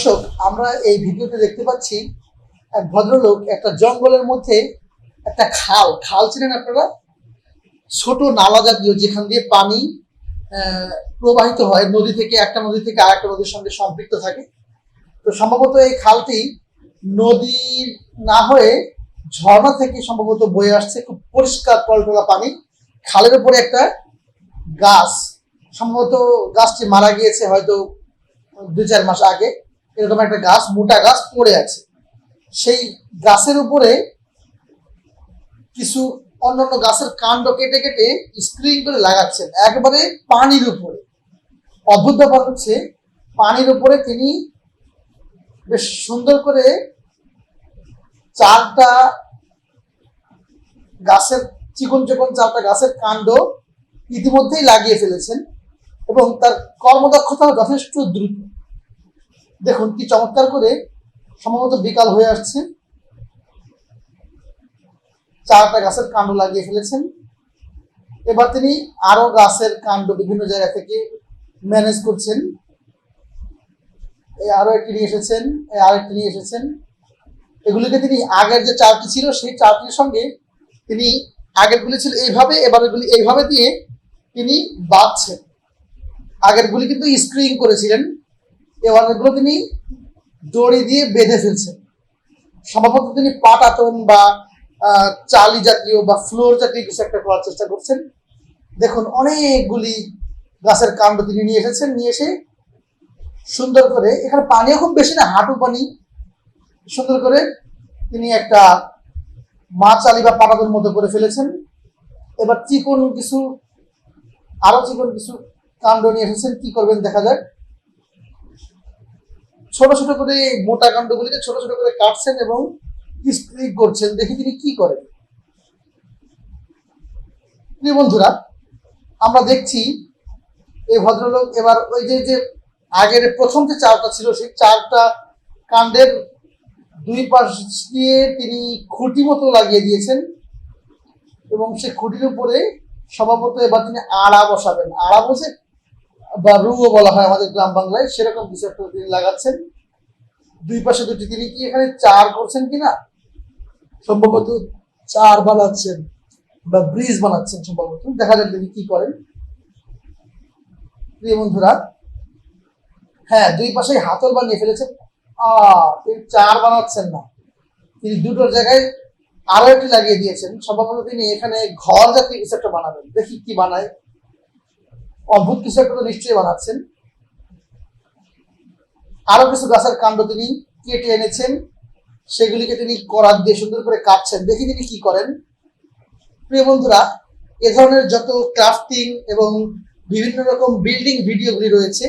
দর্শক, আমরা এই ভিডিওতে দেখতে পাচ্ছি এক ভদ্রলোক একটা জঙ্গলের মধ্যে একটা খাল খাল ছিলেন আপনারা? ছোট নালা জাতীয়, যেখান দিয়ে পানি প্রবাহিত হয়, নদী থেকে একটা নদী থেকে আরেকটা নদীর সঙ্গে সম্পৃক্ত থাকে। তো সম্ভবত এই খালটি নদী না হয়ে ঝর্ণা থেকে সম্ভবত বয়ে আসছে, খুব পরিষ্কার টলটলা পানি। খালের উপরে একটা গাছ। সম্ভবত গাছটি মারা গিয়েছে হয়তো দুই চার মাস আগে। এরকম একটা গাছ, মোটা গাছ পড়ে আছে। সেই গাছের উপরে কিছু অন্যান্য গাছের কাণ্ড কেটে কেটে স্ক্রিন করে লাগাচ্ছেন। একবারে পানির উপরে। অদ্ভুত ব্যাপার হচ্ছে পানির উপরে তিনি বেশ সুন্দর করে চারটা গাছের চিকন চিকন চারটা গাছের কাণ্ড ইতিমধ্যেই লাগিয়ে ফেলেছেন এবং তার কর্মদক্ষতাও যথেষ্ট দ্রুত। দেখুন কি চমৎকার করে সম্ভবত বিকাল হয়ে আসছে। চারটা গাছের কাণ্ড লাগিয়ে ফেলেছেন। এবার তিনি আরও গাছের কাণ্ড বিভিন্ন জায়গা থেকে ম্যানেজ করছেন। এই আরও একটি নিয়ে এসেছেন এই আরেকটি নিয়ে এসেছেন। এগুলিকে তিনি আগের যে চারটি ছিল, সেই চারটির সঙ্গে তিনি আগেরগুলি ছিল এইভাবে এবার এগুলি এইভাবে দিয়ে তিনি বাঁধছেন। আগেরগুলি কিন্তু স্ক্রিং করেছিলেন। এবার এগুলো তিনি দড়ি দিয়ে বেঁধে ফেলছেন। সম্ভবত তিনি পাটাতন বা চালি জাতীয় বা ফ্লোর জাতীয় কিছু একটা করার চেষ্টা করছেন। দেখুন, অনেকগুলি গাছের কাণ্ড তিনি নিয়ে এসেছেন, নিয়ে এসে সুন্দর করে, এখানে পানিও খুব বেশি না, হাঁটু পানি, সুন্দর করে তিনি একটা মাছ আলি বা পাটাতন মতো করে ফেলেছেন। এবার চিকন কিছু, আরও চিকন কিছু কাণ্ড নিয়ে এসেছেন, কি করবেন দেখা যাক। ছোট ছোট করে এই মোটা কাণ্ডগুলিকে ছোট ছোট করে কাটছেন এবং স্প্রিক করছেন। দেখি তিনি কি করেন? প্রিয় বন্ধুরা, আমরা দেখছি এই ভদ্রলোক এবার ওই যে যে আগের প্রথম যে চারটা ছিল, সেই চারটা কাণ্ডের দুই পাশ দিয়ে তিনি খুঁটি মতো লাগিয়ে দিয়েছেন এবং সে খুঁটির উপরে স্বভাবত এবার তিনি আড়া বসাবেন। আড়া বসে বা রুও বলা হয় আমাদের গ্রাম বাংলায়, সেরকম কিছু একটা তিনি লাগাচ্ছেন। দুই পাশে দুটি, তিনি কি এখানে চার করছেন কিনা? সম্ভবত চার বানাচ্ছেন বা ব্রিজ বানাচ্ছেন সম্ভবত। দেখা যাক তিনি কি করেন। প্রিয় বন্ধুরা হ্যাঁ দুই পাশে হাতল বানিয়ে ফেলেছেন। আহ তিনি চার বানাচ্ছেন না। তিনি দুটোর জায়গায় আরও একটি লাগিয়ে দিয়েছেন। সম্ভবত তিনি এখানে ঘর জাতীয় কিছু একটা বানাবেন। দেখি কি বানায়। অদ্ভুত কিছু একটা তো নিশ্চয়ই বানাচ্ছেন। আরও কিছু গাছের কাণ্ড তিনি কেটে এনেছেন। সেগুলিকে তিনি করার দিয়ে সুন্দর করে কাটছেন। দেখি তিনি কি করেন। প্রিয় বন্ধুরা, এ ধরনের যত ক্রাফটিং এবং বিভিন্ন রকম বিল্ডিং ভিডিওগুলি রয়েছে,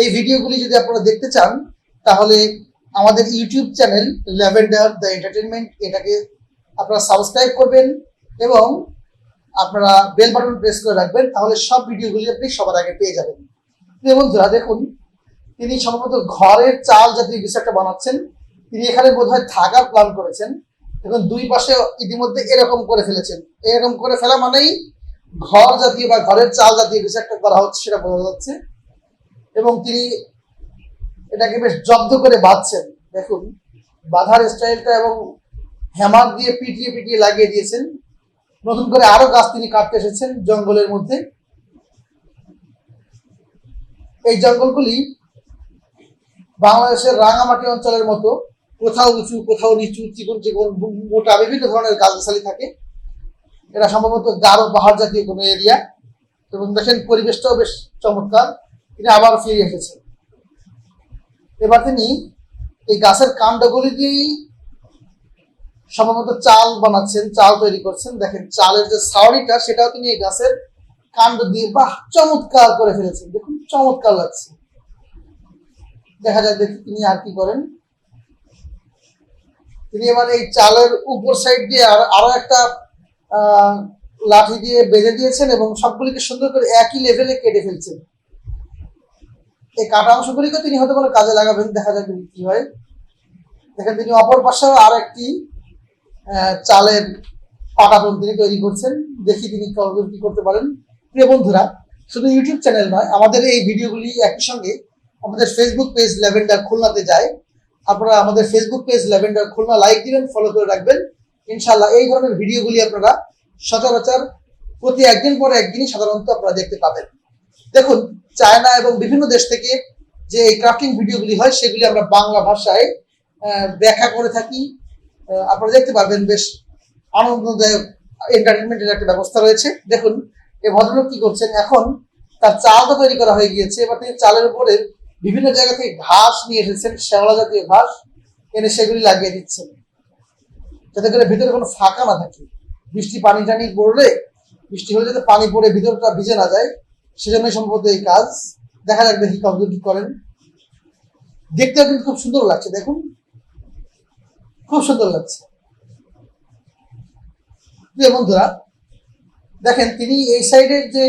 এই ভিডিওগুলি যদি আপনারা দেখতে চান, তাহলে আমাদের YouTube channel lavender the entertainment এটাকে আপনারা সাবস্ক্রাইব করবেন এবং আপনারা বেল বাটন প্রেস করে রাখবেন, তাহলে সব ভিডিওগুলি আপনি সবার আগে পেয়ে যাবেন। প্রিয় বন্ধুরা, দেখুন, তিনি সম্ভবত ঘরের চাল জাতীয় কিছু একটা বানাচ্ছেন। তিনি এখানে বোধহয় থাকার প্ল্যান করেছেন। এখন দুই পাশে ইতিমধ্যে এরকম করে ফেলেছেন। এরকম করে ফেলা মানেই ঘর জাতীয় বা ঘরের চাল জাতীয় কিছু একটা করা হচ্ছে সেটা বোঝা যাচ্ছে। এবং তিনি এটাকে বেশ জব্দ করে বাঁধছেন। দেখুন, বাঁধার স্টাইলটা এবং হ্যামার দিয়ে পিটিয়ে পিটিয়ে লাগিয়ে দিয়েছেন। নতুন করে আরও গাছ তিনি কাটতে এসেছেন জঙ্গলের মধ্যে। এই জঙ্গলগুলি বাংলাদেশের রাঙামাটি অঞ্চলের মতো, কোথাও উঁচু, কোথাও নিচু, চিকন চিকন মোটা বিভিন্ন ধরনের গাছগাছালি থাকে। এটা সম্ভবত গারো পাহাড় জাতীয় কোনো এরিয়া এবং দেখেন পরিবেশটাও বেশ চমৎকার। তিনি আবার ফিরে এসেছেন। এবার তিনি এই গাছের কাণ্ডগুলি দিয়েই সম্ভবত চাল বানাচ্ছেন চাল তৈরি করছেন। দেখেন চালের যে সাউরিটা সেটাও তিনি এই গাছের কাণ্ড দিয়ে বাহ চমৎকার করে ফেলেছেন। দেখুন চমৎকার লাগছে। দেখা যায় দেখি তিনি আর কি করেন। তিনি এবার এই চালের উপর সাইড দিয়ে আর আরও একটা লাঠি দিয়ে বেঁধে দিয়েছেন এবং সবগুলিকে সুন্দর করে একই লেভেলে কেটে ফেলছেন। এই কাটা অংশগুলিকে তিনি হয়তো কোনো কাজে লাগাবেন। দেখা দেখি কি হয়। দেখেন তিনি অপর পাশেও আর একটি আহ, চালের পাটাতন তিনি তৈরি করছেন। দেখি তিনি কি করতে পারেন। প্রিয় বন্ধুরা, শুধু ইউটিউব চ্যানেল নয়, আমাদের এই ভিডিওগুলি একই সঙ্গে আমাদের ফেসবুক পেজ ল্যাভেন্ডার খুলনাতে যায়। আপনারা আমাদের Facebook page lavender Khulna like দিবেন ফলো করে রাখবেন। ইনশাল্লাহ এই ধরনের ভিডিওগুলি আপনারা সচরাচর প্রতি একদিন পরে একদিনই সাধারণত আপনারা দেখতে পাবেন। দেখুন, চায়না এবং বিভিন্ন দেশ থেকে যে এই ক্রাফটিং ভিডিওগুলি হয়, সেগুলি আমরা বাংলা ভাষায় ব্যাখ্যা করে থাকি। আপনারা দেখতে পারবেন বেশ আনন্দদায়ক এন্টারটেনমেন্টের একটা ব্যবস্থা রয়েছে। দেখুন এই ভদ্রলোক কি করছেন? এখন তার চালটা তৈরি করা হয়ে গিয়েছে, এবার তিনি চালের উপরে বিভিন্ন জায়গা থেকে ঘাস নিয়ে এসেছেন, শ্যাওলা জাতীয় ঘাস এনে সেগুলি লাগিয়ে দিচ্ছেন। যাতে করে ভিতরে কোনো ফাঁকা না থাকে। বৃষ্টি পানি টানি পড়লে, বৃষ্টি হলে যাতে পানি পড়ে, ভিতরটা ভিজে না যায়, সেজন্যই সম্ভবত এই কাজ। দেখা যাক দেখি কতদূর কি করেন। দেখতেও কিন্তু খুব সুন্দর লাগছে, দেখুন। খুব সুন্দর লাগছে। প্রিয় বন্ধুরা, দেখেন তিনি এই সাইডের যে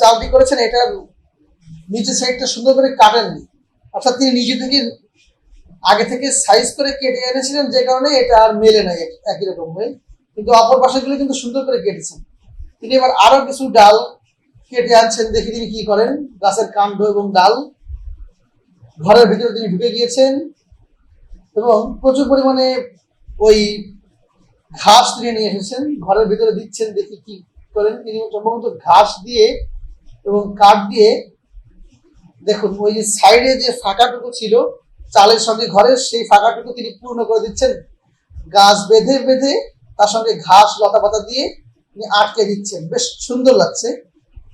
চালটি করেছেন এটার নিচের সাইডটা সুন্দর করে কাটেননি। অর্থাৎ তিনি নিজে থেকে আগে থেকে সাইজ করে কেটে এনেছিলেন, যে কারণে এটা আর মেলে নাই একই রকম হয়ে। কিন্তু অপর পাশেগুলো কিন্তু সুন্দর করে কেটেছেন। তিনি এবার আরও কিছু ডাল কেটে আনছেন, দেখি তিনি কি করেন। গাছের কাণ্ড এবং ডাল। ঘরের ভিতরে তিনি ঢুকে গিয়েছেন। এবং প্রচুর পরিমাণে ওই ঘাস তিনি নিয়ে এসেছেন। ঘরের ভিতরে দিচ্ছেন দেখি কি করেন তিনি। সম্ভবত ঘাস দিয়ে এবং কাঠ দিয়ে দেখুন, ওই যে সাইডে যে ফাঁকাটুকু ছিল, চালের সঙ্গে ঘরের সেই ফাঁকাটুকু তিনি পূর্ণ করে দিচ্ছেন। গাছ বেঁধে বেঁধে তার সঙ্গে ঘাস লতা পাতা দিয়ে তিনি আটকে দিচ্ছেন। বেশ সুন্দর লাগছে।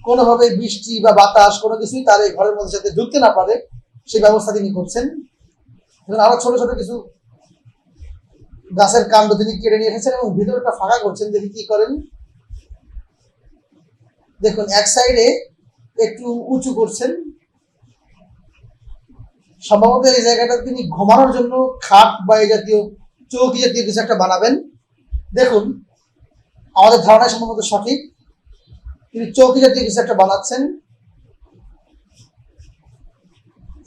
কোনোভাবে বৃষ্টি বা বাতাস কোনো কিছুই তার এই ঘরের মধ্যে যাতে ঢুকতে না পারে, সেই ব্যবস্থা তিনি করছেন। আরও ছোট ছোট কিছু গাছের কাণ্ড তিনি কেটে নিয়ে এসেছেন এবং ভিতরটা ফাঁকা করছেন, দেখি কি করেন। দেখুন, এক সাইডে একটু উঁচু করছেন। সম্ভবত এই জায়গাটা তিনি ঘুমানোর জন্য খাট বা এই জাতীয় চৌকি জাতীয় কিছু একটা বানাবেন। দেখুন, আমাদের ধারণা সম্ভবত সঠিক। তিনি চৌকি জাতীয় কিছু একটা বানাচ্ছেন।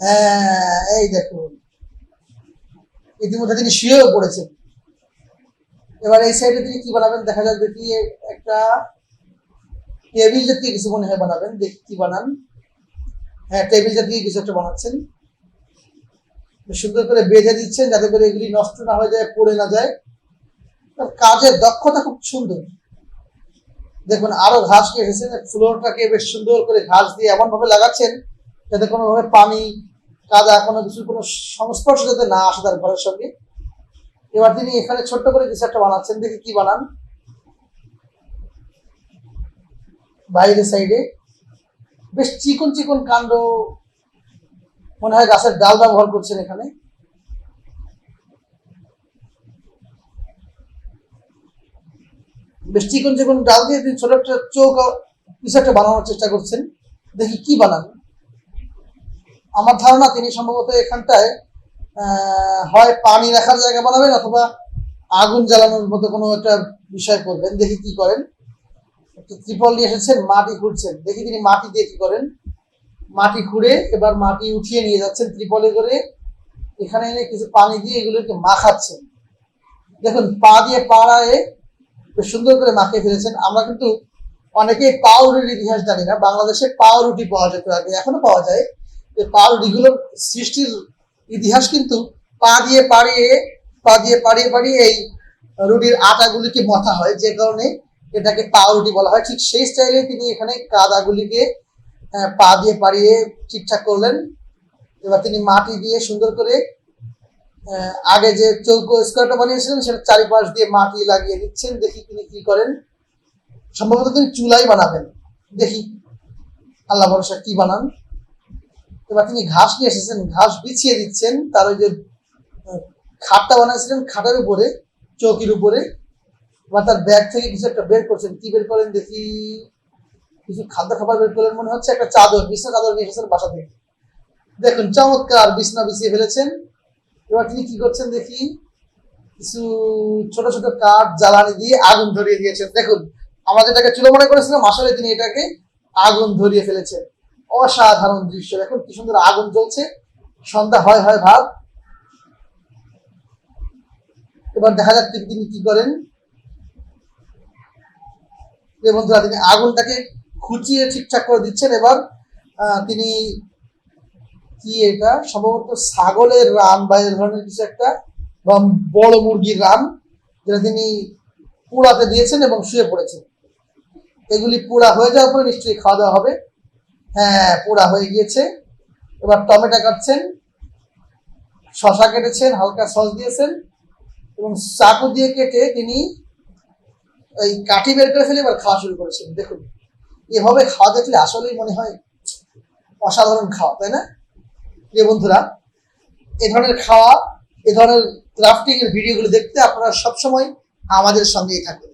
হ্যাঁ এই দেখুন। ইতিমধ্যে তিনি শুয়েও পড়েছেন। এবার এই সাইডে তিনি কি বানাবেন দেখা যাক দেখি একটা টেবিল জাতীয় কিছু মনে হয় বানাবেন, দেখি কি বানান। হ্যাঁ টেবিল জাতীয় কিছু একটা বানাচ্ছেন। সুন্দর করে বেঁধে দিচ্ছেন যাতে করে এগুলি নষ্ট না হয়ে যায়, পড়ে না যায়। কাজের দক্ষতা খুব সুন্দর। দেখুন, আরও ঘাস এসেছেন ফ্লোরটাকে বেশ সুন্দর করে ঘাস দিয়ে এমন ভাবে লাগাচ্ছেন যাতে কোনোভাবে পানি কাদা কোনো কিছু কোনো সংস্পর্শ যাতে না আসে তার ঘরের সঙ্গে। এবার তিনি এখানে ছোট্ট করে কিছু একটা বানাচ্ছেন, দেখি কি বানান। বাইরের সাইডে বেশ চিকন চিকন কাণ্ড মনে হয় গাছের ডাল ব্যবহার করছেন এখানে। বেশ চিকন চিকন ডাল দিয়ে তিনি ছোট একটা চৌক কিছু একটা বানানোর চেষ্টা করছেন। দেখি কি বানান। আমার ধারণা তিনি সম্ভবত এখানটায় হয় পানি রাখার জায়গা বানাবেন অথবা আগুন জ্বালানোর মতো কোনো একটা বিষয় করবেন। দেখি কি করেন। একটা ত্রিপল নিয়ে এসেছেন, মাটি খুঁড়ছেন। দেখি তিনি মাটি দিয়ে কি করেন। মাটি খুঁড়ে এবার মাটি উঠিয়ে নিয়ে যাচ্ছেন ত্রিপলে করে। এখানে এনে কিছু পানি দিয়ে এগুলোকে মাখাচ্ছেন। দেখুন, পা দিয়ে পাড়ায় বেশ সুন্দর করে মাখিয়ে ফেলেছেন। আমরা কিন্তু অনেকেই পাউরুটির ইতিহাস জানি না। বাংলাদেশে পাউরুটি পাওয়া যেত আগে, এখনও পাওয়া যায়। এই পাউরুটিগুলোর সৃষ্টির ইতিহাস কিন্তু পা দিয়ে পাড়িয়ে, পা দিয়ে পাড়িয়ে পাড়িয়ে এই রুটির আটাগুলিকে মথা হয়। যে কারণে এটাকে পাউরুটি বলা হয়। ঠিক সেই স্টাইলে তিনি এখানে কাদাগুলিকে পা দিয়ে পাড়িয়ে ঠিকঠাক করলেন। এবার তিনি মাটি দিয়ে সুন্দর করে আগে যে চৌকো স্কোয়ারটা বানিয়েছিলেন, সেটা চারিপাশ দিয়ে মাটি লাগিয়ে দিচ্ছেন। দেখি তিনি কি করেন। সম্ভবত তিনি চুলাই বানাবেন। দেখি। আল্লাহ ভরসা, কি বানান? এবার তিনি ঘাস নিয়ে এসেছেন, ঘাস বিছিয়ে দিচ্ছেন, তার ওই যে খাটটা বানিয়েছিলেন খাটের উপরে, চৌকির উপরে এবার তার ব্যাগ থেকে কিছু একটা বের করছেন, কি বের করেন দেখি, কিছু খাদ্য খাবার বের করলেন, মনে হচ্ছে একটা চাদর, বিছনা চাদর নিয়ে এসেছেন বাসা থেকে। দেখুন, চমৎকার বিছনা বিছিয়ে ফেলেছেন। এবার তিনি কি করছেন দেখি, কিছু ছোট ছোট কাঠ, জ্বালানি দিয়ে আগুন ধরিয়ে দিয়েছেন। দেখুন, আমরা যেটাকে চুলো মনে করেছিলাম, আসলে তিনি এটাকে আগুন ধরিয়ে ফেলেছেন। অসাধারণ দৃশ্য। দেখুন কি সুন্দর আগুন জ্বলছে। সন্ধ্যা, হয় হয়, ভাব। এবার দেখা যাচ্ছে তিনি কি করেন। বন্ধুরা, তিনি আগুনটাকে খুঁচিয়ে ঠিকঠাক করে দিচ্ছেন। এবার তিনি কি এটা? সম্ভবত ছাগলের রান বা এই ধরনের কিছু একটা, বা বড় মুরগির রান যেটা তিনি পোড়াতে দিয়েছেন এবং শুয়ে পড়েছেন। এগুলি পোড়া হয়ে যাওয়ার পরে নিশ্চয়ই খাওয়া দাওয়া হবে। হ্যাঁ পোড়া হয়ে গিয়েছে। এবার টমেটো কাটছেন শশা কেটেছেন, হালকা সস দিয়েছেন এবং চাকু দিয়ে কেটে তিনি এই কাঠি বের করে ফেলে এবার খাওয়া শুরু করেছেন। দেখুন, এভাবে খাওয়া দেখলে আসলেই মনে হয় অসাধারণ খাওয়া, তাই না? প্রিয় বন্ধুরা, এ ধরনের খাওয়া, এ ধরনের ক্রাফটিং এর ভিডিওগুলো দেখতে আপনারা সবসময় আমাদের সঙ্গেই থাকুন।